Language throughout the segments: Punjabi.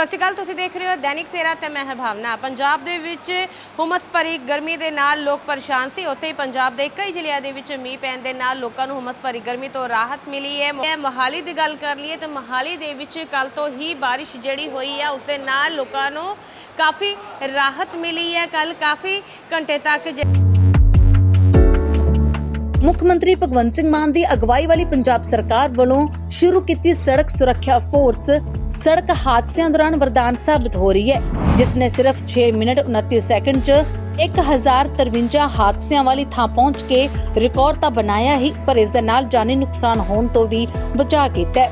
ਸਤਿ ਸ਼੍ਰੀ ਅਕਾਲ, ਤੁਸੀਂ ਦੇਖ ਰਹੇ ਹੋ ਦੈਨਿਕ ਸੇਰਾ ਤੇ ਮੈਂ ਹਾਂ ਭਾਵਨਾ। ਪੰਜਾਬ ਦੇ ਵਿੱਚ ਹੁਮਸ ਭਰੀ ਗਰਮੀ ਦੇ ਨਾਲ ਲੋਕ ਪਰੇਸ਼ਾਨ ਸੀ। ਉੱਥੇ ਹੀ ਪੰਜਾਬ ਦੇ ਕਈ ਜ਼ਿਲ੍ਹਿਆਂ ਦੇ ਵਿੱਚ ਮੀਂਹ ਪੈਣ ਦੇ ਨਾਲ ਲੋਕਾਂ ਨੂੰ ਹੁਮਸ ਭਰੀ ਗਰਮੀ ਤੋਂ ਰਾਹਤ ਮਿਲੀ ਹੈ। ਇਹ ਮੋਹਾਲੀ ਦੀ ਗੱਲ ਕਰ ਲਈਏ ਤਾਂ ਮੋਹਾਲੀ ਦੇ ਵਿੱਚ ਕੱਲ ਤੋਂ ਹੀ ਬਾਰਿਸ਼ ਜਿਹੜੀ ਹੋਈ ਹੈ, ਉਸ ਦੇ ਨਾਲ ਲੋਕਾਂ ਨੂੰ ਕਾਫੀ ਰਾਹਤ ਮਿਲੀ ਹੈ। ਕੱਲ ਕਾਫੀ ਘੰਟੇ ਤੱਕ ਜੇ- ਮੁੱਖ ਮੰਤਰੀ ਭਗਵੰਤ ਸਿੰਘ ਮਾਨ ਦੀ ਅਗਵਾਈ ਵਾਲੀ ਪੰਜਾਬ ਸਰਕਾਰ ਵੱਲੋਂ ਸ਼ੁਰੂ ਕੀਤੀ ਸੜਕ ਸੁਰੱਖਿਆ ਫੋਰਸ ਸੜਕ ਹਾਦਸਿਆਂ ਦੌਰਾਨ ਵਰਦਾਨ ਸਾਬਤ ਹੋ ਰਹੀ ਹੈ ਜਿਸ ਨੇ ਸਿਰਫ 6 ਮਿੰਟ 29 ਸੈਕਿੰਡ 'ਚ 1053 ਹਾਦਸਿਆਂ ਵਾਲੀ ਥਾਂ ਪਹੁੰਚ ਕੇ ਰਿਕਾਰਡ ਤਾਂ ਬਣਾਇਆ ਹੀ, ਪਰ ਇਸ ਦੇ ਨਾਲ ਜਾਨੀ ਨੁਕਸਾਨ ਹੋਣ ਤੋਂ ਵੀ ਬਚਾ ਕੀਤਾ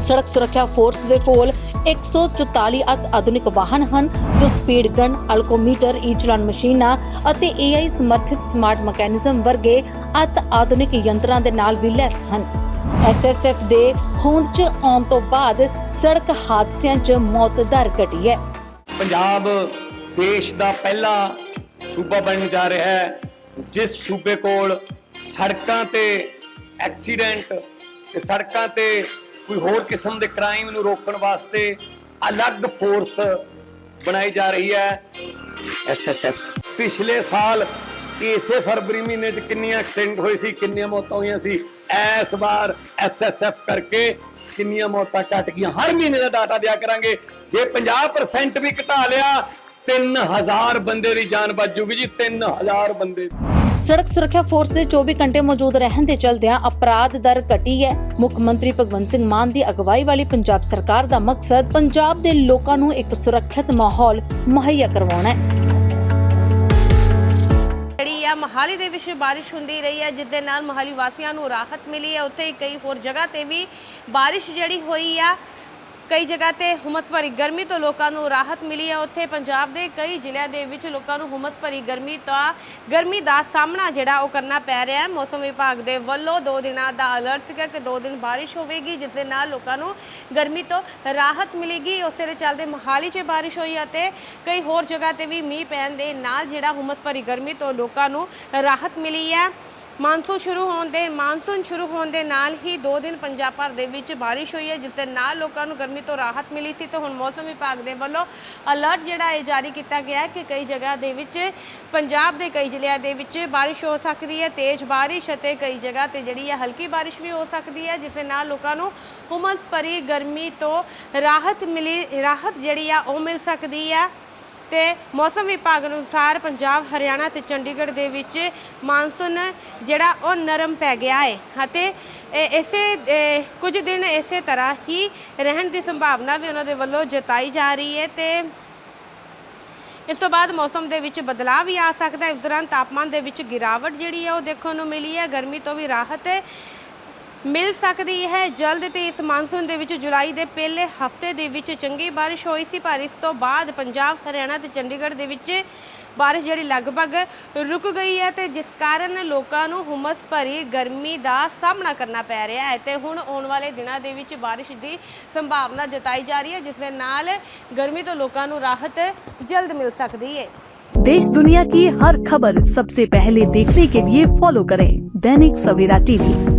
ਸੜਕ ਸੁਰੱਖਿਆ ਫੋਰਸ ਦੇ ਕੋਲ 144 ਅਤ ਆਧੁਨਿਕ ਵਾਹਨ ਹਨ, ਜੋ ਸਪੀਡ ਗਨ, ਅਲਕੋਮੀਟਰ ਈ ਮਸ਼ੀਨਾਂ ਅਤੇ AI ਸਮਰਥਿਤ ਸਮਾਰਟ ਮੈਕੈਨਿਜ਼ਮ ਵਰਗੇ ਅਤ ਆਧੁਨਿਕ ਯੰਤਰਾਂ ਦੇ ਨਾਲ ਵੀ ਲੈਸ ਹਨ। SSF ਦੇ ਹੋਂਦ 'ਚ ਆਉਣ ਤੋਂ ਬਾਅਦ ਸੜਕ ਹਾਦਸਿਆਂ 'ਚ ਮੌਤ ਦਰ ਘਟੀ ਹੈ। ਪੰਜਾਬ ਦੇਸ਼ ਦਾ ਪਹਿਲਾ ਸੂਬਾ ਬਣਨ ਜਾ ਰਿਹਾ ਹੈ ਜਿਸ ਸੂਬੇ ਕੋਲ ਸੜਕਾਂ ਤੇ ਐਕਸੀਡੈਂਟ ਤੇ ਸੜਕਾਂ ਤੇ ਕੋਈ ਹੋਰ ਕਿਸਮ ਦੇ ਕ੍ਰਾਈਮ ਨੂੰ ਰੋਕਣ ਵਾਸਤੇ ਅਲੱਗ ਫੋਰਸ ਬਣਾਈ ਜਾ ਰਹੀ ਹੈ। ਐਸਐਸਐਫ ਪਿਛਲੇ ਸਾਲ ਇਸੇ ਫਰਵਰੀ ਮਹੀਨੇ ਚ ਕਿੰਨੀਆਂ ਐਕਸੀਡੈਂਟ ਹੋਏ ਸੀ, ਕਿੰਨੀਆਂ ਮੌਤਾਂ ਹੋਈਆਂ ਸੀ ਇਸ ਵਾਰ ਐਸਐਸਐਫ ਕਰਕੇ ਕਿੰਨੀਆਂ ਮੌਤਾਂ ਘਟ ਗਈਆਂ। ਹਰ ਮਹੀਨੇ ਦਾ ਡਾਟਾ ਦਿਆ ਕਰਾਂਗੇ। ਜੇ 50% ਵੀ ਘਟਾ ਲਿਆ 3000 ਬੰਦੇ ਦੀ ਜਾਨ ਬਚ ਜੂਗੀ ਜੀ 3000 ਬੰਦੇ ਸੜਕ ਸੁਰੱਖਿਆ ਫੋਰਸ ਦੇ 24 ਘੰਟੇ ਮੌਜੂਦ ਰਹਿਣ ਦੇ ਚਲਦਿਆਂ ਅਪਰਾਧ ਦਰ ਘਟੀ ਹੈ। ਮੁੱਖ ਮੰਤਰੀ ਭਗਵੰਤ ਸਿੰਘ ਮਾਨ ਦੀ ਅਗਵਾਈ ਵਾਲੀ ਪੰਜਾਬ ਸਰਕਾਰ ਦਾ ਮਕਸਦ, ਪੰਜਾਬ ਦੇ ਲੋਕਾਂ ਨੂੰ ਇੱਕ ਸੁਰੱਖਿਅਤ ਮਾਹੌਲ ਮੁਹੱਈਆ ਕਰਵਾਉਣਾ ਹੈ। ਜਿਹੜੀ ਆ ਮੋਹਾਲੀ ਦੇ ਵਿੱਚ ਬਾਰਿਸ਼ ਹੁੰਦੀ ਰਹੀ ਹੈ, ਜਿਸ ਦੇ ਨਾਲ ਮੋਹਾਲੀ ਵਾਸੀਆਂ ਨੂੰ ਰਾਹਤ ਮਿਲੀ ਹੈ। ਉੱਥੇ ਕਈ ਹੋਰ ਜਗ੍ਹਾ ਤੇ ਵੀ ਬਾਰਿਸ਼ ਜਿਹੜੀ ਹੋਈ ਆ। ਕਈ ਜਗ੍ਹਾ ਤੇ ਹੁਮਸ ਭਰੀ ਗਰਮੀ ਤੋਂ ਲੋਕਾਂ ਨੂੰ ਰਾਹਤ ਮਿਲੀ ਹੈ। ਉੱਥੇ ਪੰਜਾਬ ਦੇ ਕਈ ਜ਼ਿਲ੍ਹਿਆਂ ਦੇ ਵਿੱਚ ਲੋਕਾਂ ਨੂੰ ਹੁਮਸ ਭਰੀ ਗਰਮੀ ਤੋਂ ਗਰਮੀ ਦਾ ਸਾਹਮਣਾ ਜਿਹੜਾ ਉਹ ਕਰਨਾ ਪੈ ਰਿਹਾ ਹੈ। ਮੌਸਮ ਵਿਭਾਗ ਦੇ ਵੱਲੋਂ ਦੋ ਦਿਨਾਂ ਦਾ ਅਲਰਟ ਸੀਗਾ ਕਿ ਦੋ ਦਿਨ ਬਾਰਿਸ਼ ਹੋਵੇਗੀ, ਜਿਸ ਦੇ ਨਾਲ ਲੋਕਾਂ ਨੂੰ ਗਰਮੀ ਤੋਂ ਰਾਹਤ ਮਿਲੇਗੀ। ਉਸੇ ਦੇ ਚੱਲਦੇ ਮੋਹਾਲੀ 'ਚ ਬਾਰਿਸ਼ ਹੋਈ ਅਤੇ ਕਈ ਹੋਰ ਜਗ੍ਹਾ ਤੇ ਵੀ ਮੀਂਹ ਪੈਣ ਦੇ ਨਾਲ ਜਿਹੜਾ ਹੁਮਸ ਭਰੀ ਗਰਮੀ ਤੋਂ ਲੋਕਾਂ ਨੂੰ ਰਾਹਤ ਮਿਲੀ ਹੈ। ਮਾਨਸੂਨ ਸ਼ੁਰੂ ਹੋਣ ਦੇ, ਮਾਨਸੂਨ ਸ਼ੁਰੂ ਹੋਣ ਦੇ ਨਾਲ ਹੀ 2 ਦਿਨ ਪੰਜਾਬ ਭਰ ਦੇ ਵਿੱਚ ਬਾਰਿਸ਼ ਹੋਈ ਹੈ, ਜਿਸ ਦੇ ਨਾਲ ਲੋਕਾਂ ਨੂੰ ਗਰਮੀ ਤੋਂ ਰਾਹਤ ਮਿਲੀ ਸੀ। ਤੇ ਹੁਣ ਮੌਸਮ ਵਿਭਾਗ ਦੇ ਵੱਲੋਂ ਅਲਰਟ ਜਿਹੜਾ ਇਹ ਜਾਰੀ ਕੀਤਾ ਗਿਆ ਹੈ ਕਿ ਕਈ ਜਗ੍ਹਾ ਦੇ ਵਿੱਚ, ਪੰਜਾਬ ਦੇ ਕਈ ਜ਼ਿਲ੍ਹਿਆਂ ਦੇ ਵਿੱਚ ਬਾਰਿਸ਼ ਹੋ ਸਕਦੀ ਹੈ, ਤੇਜ਼ ਬਾਰਿਸ਼ ਅਤੇ ਕਈ ਜਗ੍ਹਾ ਤੇ ਜਿਹੜੀ ਹੈ ਹਲਕੀ ਬਾਰਿਸ਼ ਵੀ ਹੋ ਸਕਦੀ ਹੈ, ਜਿਸ ਦੇ ਨਾਲ ਲੋਕਾਂ ਨੂੰ ਹੁਮਸ ਭਰੀ ਗਰਮੀ ਤੋਂ ਰਾਹਤ ਮਿਲੀ, ਰਾਹਤ ਜਿਹੜੀ ਆ ਉਹ ਮਿਲ ਸਕਦੀ ਹੈ ਤੇ ਮੌਸਮ ਵਿਭਾਗ ਅਨੁਸਾਰ ਪੰਜਾਬ, ਹਰਿਆਣਾ ਤੇ ਚੰਡੀਗੜ੍ਹ ਦੇ ਵਿੱਚ ਮਾਨਸੂਨ ਜਿਹੜਾ ਉਹ ਨਰਮ ਪੈ ਗਿਆ ਹੈ ਅਤੇ ਇਸੇ ਕੁਝ ਦਿਨ ਇਸੇ ਤਰ੍ਹਾਂ ਹੀ ਰਹਿਣ ਦੀ ਸੰਭਾਵਨਾ ਵੀ ਉਹਨਾਂ ਦੇ ਵੱਲੋਂ ਜਤਾਈ ਜਾ ਰਹੀ ਹੈ ਤੇ ਇਸ ਤੋਂ ਬਾਅਦ ਮੌਸਮ ਦੇ ਵਿੱਚ ਬਦਲਾਅ ਵੀ ਆ ਸਕਦਾ ਹੈ। ਉਸ ਦੌਰਾਨ ਤਾਪਮਾਨ ਦੇ ਵਿੱਚ ਗਿਰਾਵਟ ਜਿਹੜੀ ਹੈ ਉਹ ਦੇਖਣ ਨੂੰ ਮਿਲੀ ਹੈ। ਗਰਮੀ ਤੋਂ ਵੀ ਰਾਹਤ ਮਿਲ ਸਕਦੀ ਹੈ ਜਲਦ ਤੇ ਇਸ ਮਾਨਸੂਨ ਦੇ ਵਿੱਚ ਜੁਲਾਈ ਦੇ ਪਹਿਲੇ ਹਫਤੇ ਦੇ ਵਿੱਚ ਚੰਗੀ ਬਾਰਿਸ਼ ਹੋਈ ਸੀ ਪਰ ਇਸ ਤੋਂ ਬਾਅਦ ਪੰਜਾਬ ਹਰਿਆਣਾ ਤੇ ਚੰਡੀਗੜ੍ਹ ਦੇ ਵਿੱਚ ਬਾਰਿਸ਼ ਜਿਹੜੀ ਲਗਭਗ ਰੁਕ ਗਈ ਹੈ ਤੇ ਜਿਸ ਕਾਰਨ ਲੋਕਾਂ ਨੂੰ ਹੁਮਸ ਭਰੀ ਗਰਮੀ ਦਾ ਸਾਹਮਣਾ ਕਰਨਾ ਪੈ ਰਿਹਾ ਹੈ ਤੇ ਹੁਣ ਆਉਣ ਵਾਲੇ ਦਿਨਾਂ ਦੇ ਵਿੱਚ ਬਾਰਿਸ਼ ਦੀ ਸੰਭਾਵਨਾ ਜਤਾਈ ਜਾ ਰਹੀ ਹੈ ਜਿਸ ਦੇ ਨਾਲ ਗਰਮੀ ਤੋਂ ਲੋਕਾਂ ਨੂੰ ਰਾਹਤ ਜਲਦ ਮਿਲ ਸਕਦੀ ਹੈ देश दुनिया की हर खबर सबसे पहले देखने के लिए फॉलो करें दैनिक सवेरा टीवी